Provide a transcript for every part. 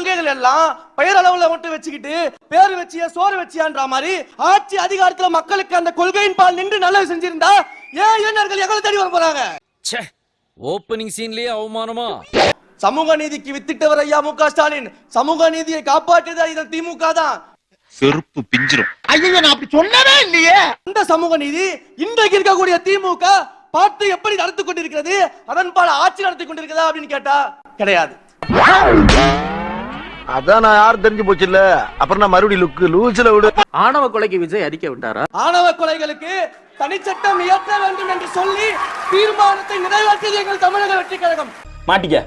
கொள்கைகள் எல்லாம் பெயரளவுல மட்டும் வச்சுக்கிட்டு பேர் வச்சியா சோறு வச்சியான்ற மாதிரி ஆட்சி அதிகாரத்துல மக்களுக்கு அந்த கொள்கையின் பால் நின்று நல்லது செஞ்சிருந்தா ஏன் இளைஞர்கள் எங்களை தேடி வர போறாங்க? ச்சே ஓப்பனிங் சீன்லயே அவமானமா? சமூக நீதிக்கு வித்திட்டவர் ஐயா மு ஸ்டாலின். சமூக நீதியை காப்பாற்றியது இதன் திமுக தான். செருப்பு பிஞ்சிரும். ஐயோ நான் அப்படி சொன்னவே இல்லையே. இந்த சமூக நீதி இன்றைக்கு இருக்கக்கூடிய திமுக பார்த்து எப்படி நடத்தி கொண்டிருக்கிறது அதன் பால் ஆட்சி நடத்தி கொண்டிருக்கிறதா அப்படின்னு கேட்டா கிடையாது. அதான் நான் யாரும் தெரிஞ்சு போச்சு இல்ல அப்புறம் நான் மறுபடியும் லுக்கு லூசில விடு. ஆணவ கொலைக்கு விஜய் அறிக்கை விட்டாரா? ஆணவ கொலைகளுக்கு தனிச்சட்டம் இயற்ற வேண்டும் என்று சொல்லி தீர்மானத்தை நிறைவேற்றியது எங்கள் தமிழக வெற்றி கழகம். மாட்டிக்க.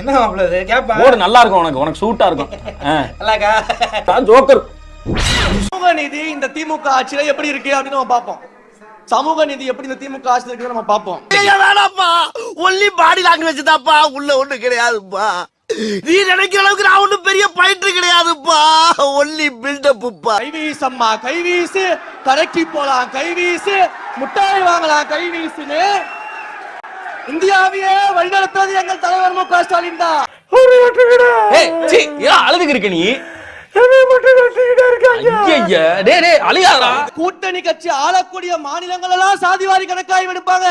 என்ன மாப்பிள்ள இது? கேப்பா? ஓடு நல்லா இருக்கும் உனக்கு. உனக்கு சூட்டா இருக்கும். ஜோக்கர். சமூக நீதி இந்த திமுக ஆட்சியில எப்படி இருக்கு அப்படின்னு நம்ம பார்ப்போம். சமூக நீதி எப்படி இந்த திமுக ஆட்சியில இருக்குன்னு நம்ம பார்ப்போம். வேணாப்பா ஒன்லி பாடி லாங்குவேஜ் தான்ப்பா. உள்ள ஒண்ணு கிடையாதுப்பா. நீ நினைக்கிற அளவுக்கு நான் ஒண்ணும் பெரிய பயிற்று கிடையாதுப்பா. ஒன்லி பில்டப்புப்பா கைவீசம்மா கைவீசு கடைக்கு போலாம் கைவீசு முட்டாய் வாங்கலாம் கைவீசுன்னு இந்தியாவையே வழிநடத்துவது எங்கள் தலைவர் மு க ஸ்டாலின் தான். அழுதுக்கு இருக்க நீ? கூட்டணி கட்சி ஆளக்கூடிய மாநிலங்கள் எல்லாம் சாதிவாரி கணக்காய்வு எடுப்பாங்க.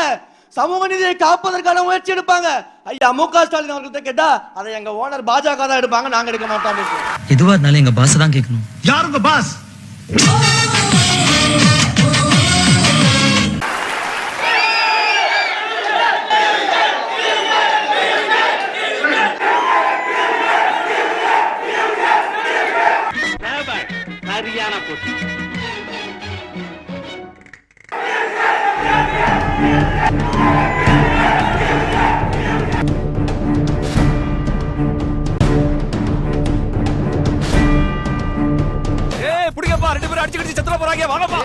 சமூக நீதியை காப்பதற்கான முயற்சி எடுப்பாங்க. ஐயா மு க. ஸ்டாலின் அவர்கள்ட்ட கேட்டா அதை எங்க ஓனர் பாஜக தான் எடுப்பாங்க நாங்க எடுக்க மாட்டோம். எதுவா இருந்தாலும் எங்க பாஸ் தான் கேட்கணும். யாருங்க பாஸ் ஏய் அடிச்சு கடிச்சு செத்துற போறாங்க. வாங்கப்பா.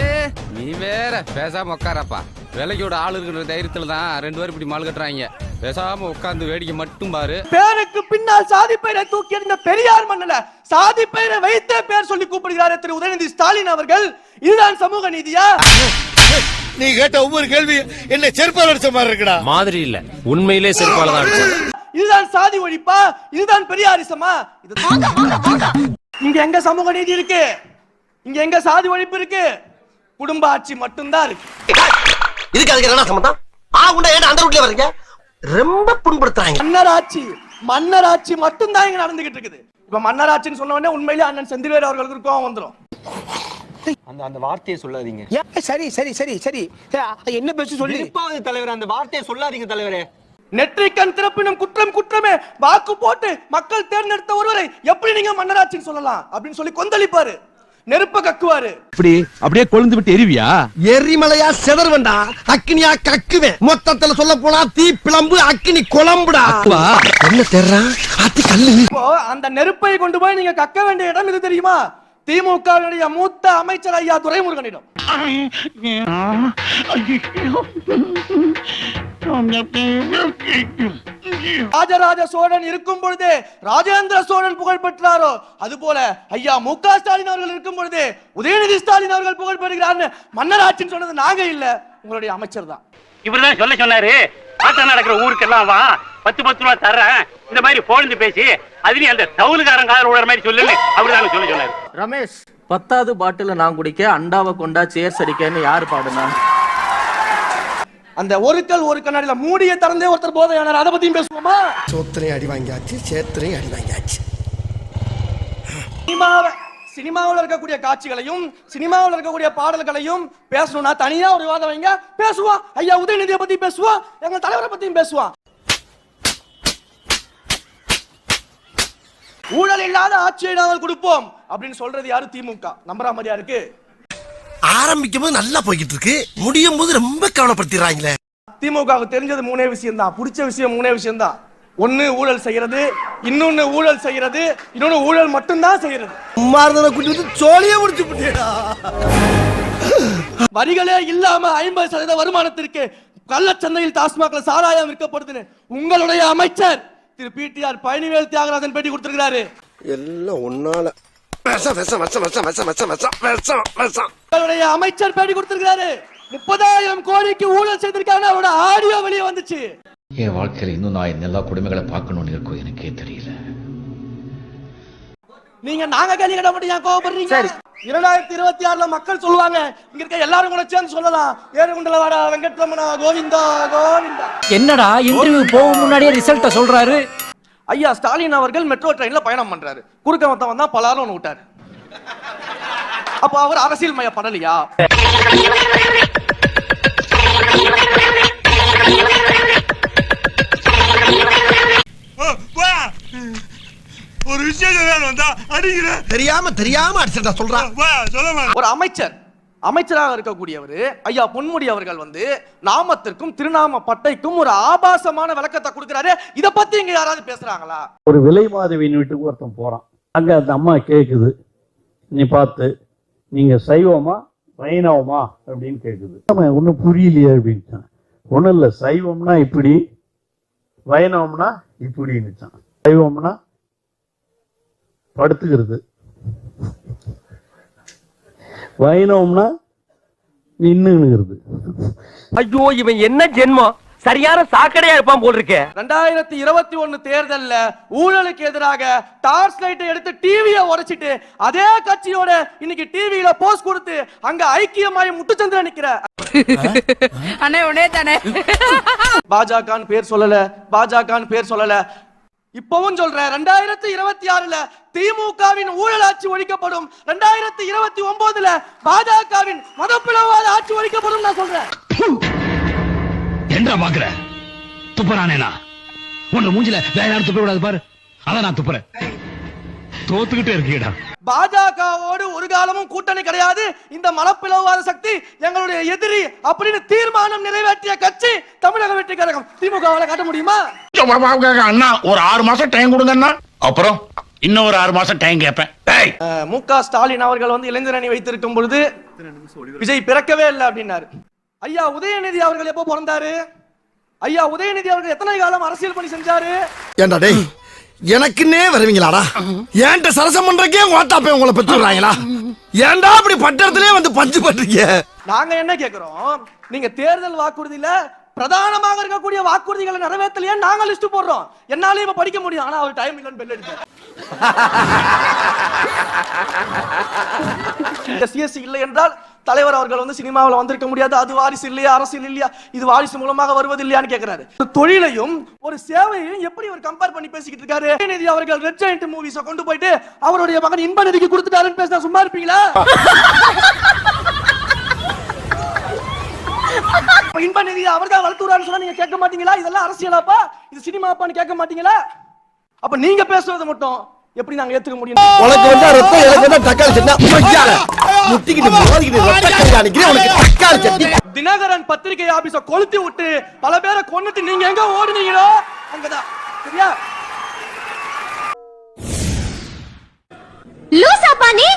நீ வேற பேசாம உட்காரப்பா. விலைக்கோட ஆள் இருக்கிற தைரியத்துல தான் ரெண்டு பேரும் இப்படி மால் கட்டுறாங்க. பேசாம உட்கார்ந்து வேடிக்கை மட்டும் பாரு. பேருக்கு பின்னால் சாதி பெயரை தூக்கி எறிந்த பெரியார் மன்னல சாதி பெயரை வைத்தே பேர் சொல்லி கூப்பிடுகிறார் திரு உதயநிதி ஸ்டாலின் அவர்கள். இதுதான் சமூக நீதியா? நீ கேட்ட ஒவ்வொரு கேள்வி என்ன செருப்பால் அடிச்ச மாதிரி இருக்குடா. மாதிரி இல்ல. உண்மையிலே செருப்பால தான் இதுதான் சாதி ஒழிப்பா? இதுதான் பெரியாரிசமா? இது இங்க எங்க சமூக நீதி இருக்கு? இங்க எங்க சாதி ஒழிப்பு இருக்கு? குடும்ப ஆட்சி மட்டும்தான் இருக்கு. இதுக்கு அதுக்கு என்ன சம்பந்தம்? ஆ உண்டா ஏன் அந்த ரூட்ல வர்றீங்க? ரொம்ப புண்படுத்துறாங்க. மன்னர் ஆட்சி மன்னர் ஆட்சி மட்டும்தான் இங்க நடந்துகிட்டு இருக்குது. இப்ப மன்னர் ஆட்சின்னு சொன்ன உடனே உண்மையிலேயே அண்ணன் செந்தில்வேல் அவர்களுக்கு கோவம் வந்துரும். அந்த அந்த வார்த்தையை சொல்லாதீங்க. சரி சரி சரி சரி. என்ன பேச சொல்லி? இருப்பாவது தலைவர் அந்த வார்த்தையை சொல்லாதீங்க தலைவரே. நெற்றிக்கண் திறப்பினும் குற்றம் குற்றமே. வாக்கு போட்டு மக்கள் தேர்ந்தெடுத்த ஒருவரை எப்படி நீங்க மன்னராட்சின்னு சொல்லலாம்? அப்படின்னு சொல்லி கொந்தளிப்பாரு. நெருப்ப கக்குவாரு. இப்படி அப்படியே கொழுந்து விட்டு எரிவியா? எரிமலையா செதர்வண்டா அக்கினியா கக்குவேன் மொத்தத்துல சொல்ல போனா தீ பிளம்பு அக்கினி குழம்புடா. என்ன தெர்றான் அத்தி கல்லு. இப்போ அந்த நெருப்பை கொண்டு போய் நீங்க கக்க வேண்டிய இடம் இது தெரியுமா? திமுகவினுடைய மூத்த அமைச்சர் ஐயா துரைமுருகனிடம். ராஜராஜ சோழன் இருக்கும் பொழுதே ராஜேந்திர சோழன் புகழ் பெற்றாரோ? அது போல ஐயா மு க ஸ்டாலின் அவர்கள் இருக்கும் பொழுதே உதயநிதி ஸ்டாலின் அவர்கள் புகழ் பெறுகிறார்னு மன்னர் ஆட்சின்னு சொன்னது நாங்க இல்ல உங்களுடைய அமைச்சர் தான். இவர்தான் சொல்ல சொன்னாரு. ஆட்டம் நடக்கிற ஊருக்கெல்லாம் வா. பத்து பத்து ரூபா தர்றேன். இந்த மாதிரி போழ்ந்து பேசி அதுலயும் அந்த தவுலுக்காரன் காதல் விடுற மாதிரி சொல்லு அப்படிதான் சொல்ல சொன்னாரு. ரமேஷ் பத்தாவது பாட்டில நான் குடிக்க அண்டாவை கொண்டா சேர்ஸ் அடிக்கன்னு யாரு பாடுனா? அந்த ஒரு கல் ஒரு கண்ணாடியில மூடிய திறந்தே ஒருத்தர் போதையானார். அதை பத்தியும் பேசுவோமா? சோத்திரையும் அடி வாங்கியாச்சு சேத்திரையும் அடி வாங்கியாச்சு. சினிமாவை சினிமாவில் இருக்கக்கூடிய காட்சிகளையும் சினிமாவில் இருக்கக்கூடிய பாடல்களையும் பேசணும்னா தனியா ஒரு விவாதம் வைங்க. பேசுவோம் ஐயா உதயநிதியை பத்தி பேசுவோம் எங்க தலைவரை பத்தியும் பேசுவோம் ஊழல் இல்லாத ஆட்சியை நாங்கள் கொடுப்போம் அப்படின்னு சொல்றது யாரு? திமுக. நம்புற மாதிரியா இருக்கு? ஆரம்பிக்கும் போது நல்லா போய்கிட்டு இருக்கு முடியும் போது ரொம்ப கவலைப்படுத்திடுறாங்களே. திமுகவுக்கு தெரிஞ்சது மூணே விஷயம் தான் பிடிச்ச விஷயம் மூணே விஷயம் தான் ஒன்னு ஊழல் செய்யறது இன்னொன்னு ஊழல் செய்யறது இன்னொன்னு ஊழல் மட்டும்தான் செய்யறது. சும்மா இருந்ததை கூட்டி வந்து சோழியே முடிச்சு போட்டியடா வரிகளே இல்லாம ஐம்பது சதவீத வருமானத்திற்கு கள்ளச்சந்தையில் டாஸ்மாக்ல சாராயம் விற்கப்படுதுன்னு உங்களுடைய அமைச்சர் திரு பிடிஆர் பழனிவேல் தியாகராஜன் பேட்டி கொடுத்திருக்கிறாரு. எல்லாம் ஒன்னால. அமைச்சர் பேடி கொடுத்திருக்கிறாரு. முப்பதாயிரம் கோடிக்கு ஊழல் செய்திருக்காங்க அவரோட ஆடியோ வெளியே வந்துச்சு. என் வாழ்க்கையில் இன்னும் நான் எல்லா குடும்பங்களை பார்க்கணும்னு இருக்கும் எனக்கே தெரியல. நீங்க நாங்க கேள்வி கேட்ட மட்டும் ஏன் கோவப்படுறீங்க? இரண்டாயிரத்தி இருபத்தி ஆறுல மக்கள் சொல்லுவாங்க இங்க இருக்க எல்லாரும் கூட சேர்ந்து சொல்லலாம். ஏறுகுண்டல வாடா வெங்கட்ரமணா கோவிந்தா கோவிந்தா. என்னடா இன்டர்வியூ போக முன்னாடியே ரிசல்ட்ட சொல்றாரு? ஐயா ஸ்டாலின் அவர்கள் மெட்ரோ ட்ரெயின்ல பயணம் பண்றாரு. குறுக்க மொத்தம் வந்தா பலாரும் ஒன்று விட்டாரு. அப்ப அவர் அரசியல் மயப்படலையா ஒரு விஷயம் வந்தா அடிக்கிற தெரியாம தெரியாம அடிச்சா சொல்றான் ஒரு அமைச்சர் அமைச்சராக இருக்கக்கூடியவர் ஐயா பொன்முடி அவர்கள் வந்து நாமத்திற்கும் திருநாம பட்டைக்கும் ஒரு ஆபாசமான விளக்கத்தை கொடுக்கிறாரு. இத பத்தி இங்க யாராவது பேசுறாங்களா? ஒரு விலை மாதவியின் வீட்டுக்கு ஒருத்தன் போறான். அங்க அந்த அம்மா கேக்குது. நீ பார்த்து நீங்க சைவமா வைணவமா? அப்படின்னு கேக்குது. ஒன்றும் புரியலையே அப்படின்னு ஒன்றும் இல்லை சைவம்னா இப்படி வைணவம்னா இப்படின்னுச்சான். சைவம்னா படுத்துக்கிறது. வைணவம்னா நின்னுங்கிறது ஐயோ இவன் என்ன ஜென்மம்? சரியான சாக்கடையா இருப்பான் போல் இருக்கே ரெண்டாயிரத்தி இருபத்தி ஒண்ணு தேர்தல்ல ஊழலுக்கு எதிராக டார்ச் லைட்டை எடுத்து டிவியை உடைச்சிட்டு அதே கட்சியோட இன்னைக்கு டிவியில போஸ்ட் கொடுத்து அங்க ஐக்கியமாய் முட்டுச்சந்திரன் நிக்கிற. அண்ணே உடனே தானே. பாஜகன்னு பேர் சொல்லல பாஜகன்னு பேர் சொல்லல. இப்பவும் சொல்றேன் ரெண்டாயிரத்தி இருபத்தி ஆறுல திமுகவின் ஊழல் ஆட்சி ஒழிக்கப்படும். ரெண்டாயிரத்தி இருபத்தி ஒன்பதுல பாஜகவின் மதப்பிளவாத ஆட்சி ஒழிக்கப்படும் நான் சொல்றேன். என்ன பாக்குற? துப்புறானேனா? உன்ன மூஞ்சில வேற யாரும் துப்ப கூடாது பாரு. அதான் நான் துப்புறேன். தோத்துக்கிட்டே இருக்கீடா பாஜகவோடு ஒரு காலமும் கூட்டணி கிடையாது. இந்த மனப்பிளவாத சக்தி எங்களுடைய எதிரி அப்படின்னு தீர்மானம் நிறைவேற்றிய கட்சி தமிழக வெற்றி கழகம். திமுகவால காட்ட முடியுமா? அண்ணா ஒரு ஆறு மாசம் டைம் கொடுங்கண்ணா அப்புறம் இன்னும் ஒரு ஆறு மாசம் டைம் கேட்பேன் மு க ஸ்டாலின் அவர்கள் வந்து இளைஞர் அணி வைத்திருக்கும் பொழுது விஜய் பிறக்கவே இல்லை அப்படின்னாரு. ஐயா உதயநிதி அவர்கள் எப்போ பிறந்தாரு? ஐயா உதயநிதி அவர்கள் எத்தனை காலம் அரசியல் பணி செஞ்சாரு? ஏண்டா டேய் எனக்குன்னே வருவீங்களாடா? ஏன்ட்ட சரசம் பண்றக்கே ஓட்டாப்பே உங்களை பெற்று விடுறாங்களா? ஏன்டா அப்படி பட்டத்திலே வந்து பஞ்சு பண்றீங்க? நாங்க என்ன கேக்குறோம்? நீங்க தேர்தல் வாக்குறுதியில பிரதானமாக இருக்கக்கூடிய வாக்குறுதிகளை நிறைவேற்றலையே நாங்க லிஸ்ட் போடுறோம். என்னாலே இப்ப படிக்க முடியும். ஆனா அவர் டைம் இல்லைன்னு பெல் அடிச்சார். இந்த சிஎஸ்சி இல்லை என்றால் தலைவர் அவர்கள் வந்து சினிமாவில் வந்திருக்க முடியாது. அது வாரிசு இல்லையா அரசியல் இல்லையா இது வாரிசு மூலமாக வருவது இல்லையான்னு கேட்கிறாரு தொழிலையும் ஒரு சேவையையும் எப்படி அவர் கம்பேர் பண்ணி பேசிக்கிட்டு இருக்காரு? உதயநிதி அவர்கள் ரெட் ஜெயண்ட் மூவிஸை கொண்டு போயிட்டு அவருடைய மகன் இன்ப நிதிக்கு கொடுத்துட்டாருன்னு பேசினா சும்மா இருப்பீங்களா? இன்ப நிதி அவர் தான் வளர்த்துறான்னு சொன்னா நீங்க கேட்க மாட்டீங்களா? இதெல்லாம் அரசியலாப்பா? இது சினிமாப்பான்னு கேட்க மாட்டீங்களா? அப்ப நீங்க பேசுறது மட்டும். எப்படி நாங்க ஏத்துக்க முடியும்? உனக்கு வந்தா ரத்தம் எனக்கு வந்தா தக்காளி சட்னி. முட்டிக்கிட்டு மோதிக்கிட்டு ரத்தக்காளி அடிக்கிறேன் உனக்கு தக்காளி சட்னி. தினகரன் பத்திரிகை ஆபீஸ கொளுத்தி விட்டு பல பேரை கொன்னுட்டு நீங்க எங்க ஓடுனீங்களோ? அங்கதான். சரியா? லூசாப்பா நீ